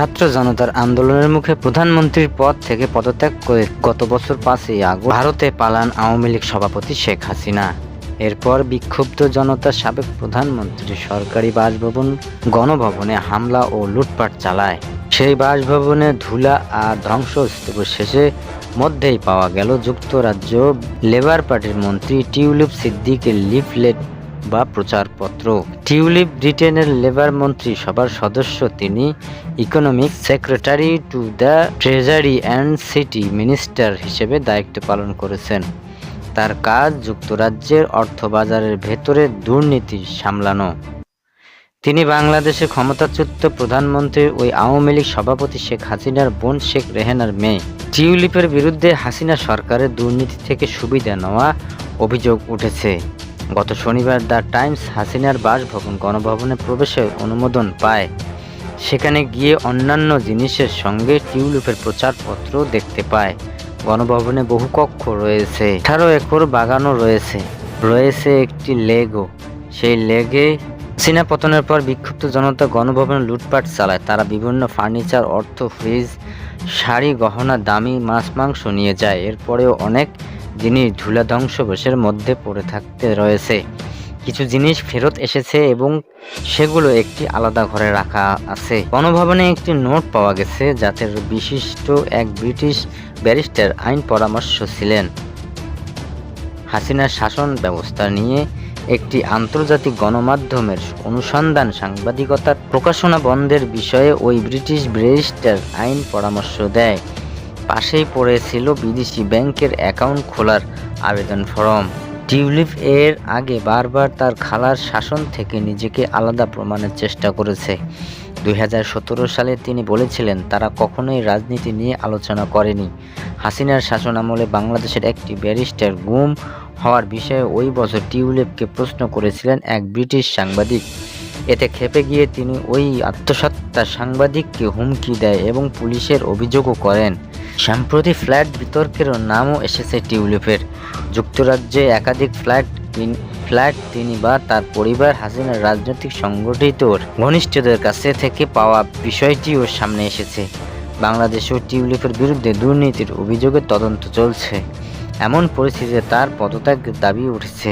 ছাত্র জনতার আন্দোলনের মুখে প্রধানমন্ত্রীর পদ থেকে পদত্যাগ করে গত বছর পাঁচই আগস্ট ভারতে পালান আওয়ামী লীগ সভাপতি শেখ হাসিনা। এরপর বিক্ষুব্ধ জনতা সাবেক প্রধানমন্ত্রী সরকারি বাসভবন, গণভবনে হামলা ও লুটপাট চালায়। সেই বাসভবনে ধুলা আর ধ্বংসস্তূপ শেষে মধ্যেই পাওয়া গেল যুক্তরাজ্য লেবার পার্টির মন্ত্রী টিউলিপ সিদ্দিকের লিফলেট বা প্রচারপত্র। টিউলিপ ব্রিটেনের লেবার মন্ত্রী সভার সদস্য তিনি, economic secretary to the treasury and city minister হিসেবে দায়িত্ব পালন করেছেন। তার কাজ যুক্তরাজ্যের অর্থবাজারের ভেতরে দুর্নীতি সামলানো। তিনি বাংলাদেশে ক্ষমতাচ্যুত প্রধানমন্ত্রী ওই আওয়ামী লীগ সভাপতি শেখ হাসিনার বোন শেখ রেহানার মেয়ে। টিউলিপের বিরুদ্ধে হাসিনা সরকারের দুর্নীতি থেকে সুবিধা নেওয়া অভিযোগ উঠেছে। গত শনিবার দ্য টাইমস হাসিনার বাসভবন গণভবনে প্রবেশের অনুমোদন পায়। সেখানে গিয়ে অন্যান্য জিনিসের সঙ্গে টিউলিপের প্রচারপত্র দেখতে পায়। গণভবনে বহু কক্ষ রয়েছে। আঠারো একর বাগানও রয়েছে। রয়েছে একটি লেগও। সেই লেগে চীনা পতনের পর বিক্ষুব্ধ জনতা গণভবনে লুটপাট চালায়। তারা বিভিন্ন ফার্নিচার, অর্থ, ফ্রিজ, শাড়ি, গহনা, দামি মাছ, মাংস নিয়ে যায়। এরপরেও অনেক জিনিস ধুলা ধ্বংসবশের মধ্যে পড়ে থাকতে রয়েছে। কিছু জিনিস ফেরত এসেছে এবং সেগুলো একটি আলাদা ঘরে রাখা আছে। গণভবনে একটি নোট পাওয়া গেছে যাতে বিশিষ্ট এক ব্রিটিশ ব্যারিস্টার আইন পরামর্শ ছিলেন। হাসিনার শাসন ব্যবস্থা নিয়ে একটি আন্তর্জাতিক গণমাধ্যমের অনুসন্ধান সাংবাদিকতার প্রকাশনা বন্ধের বিষয়ে ওই ব্রিটিশ ব্যারিস্টার আইন পরামর্শ দেয়। পাশেই পড়েছিল বিদেশি ব্যাংকের অ্যাকাউন্ট খোলার আবেদন ফর্ম। টিউলিপ এর আগে বারবার তার খালার শাসন থেকে নিজেকে আলাদা প্রমাণের চেষ্টা করেছে। দু হাজার সতেরো সালে তিনি বলেছিলেন, তারা কখনোই রাজনীতি নিয়ে আলোচনা করেনি। হাসিনার শাসন আমলে বাংলাদেশের একটি ব্যারিস্টার গুম হওয়ার বিষয়ে ওই বছর টিউলিপকে প্রশ্ন করেছিলেন এক ব্রিটিশ সাংবাদিক। এতে খেপে গিয়ে তিনি ওই আত্মসত্ত্বা সাংবাদিককে হুমকি দেয় এবং পুলিশের অভিযোগও করেন। সম্প্রতি ফ্ল্যাট বিতর্কেরও নামও এসেছে টিউলিপের। যুক্তরাজ্যে একাধিক ফ্ল্যাট ফ্ল্যাট তিনি বা তার পরিবার হাসিনার রাজনৈতিক সংগঠিত ঘনিষ্ঠদের কাছে থেকে পাওয়া বিষয়টিও সামনে এসেছে। বাংলাদেশেও টিউলিপের বিরুদ্ধে দুর্নীতির অভিযোগের তদন্ত চলছে। এমন পরিস্থিতিতে তার পদত্যাগের দাবি উঠেছে।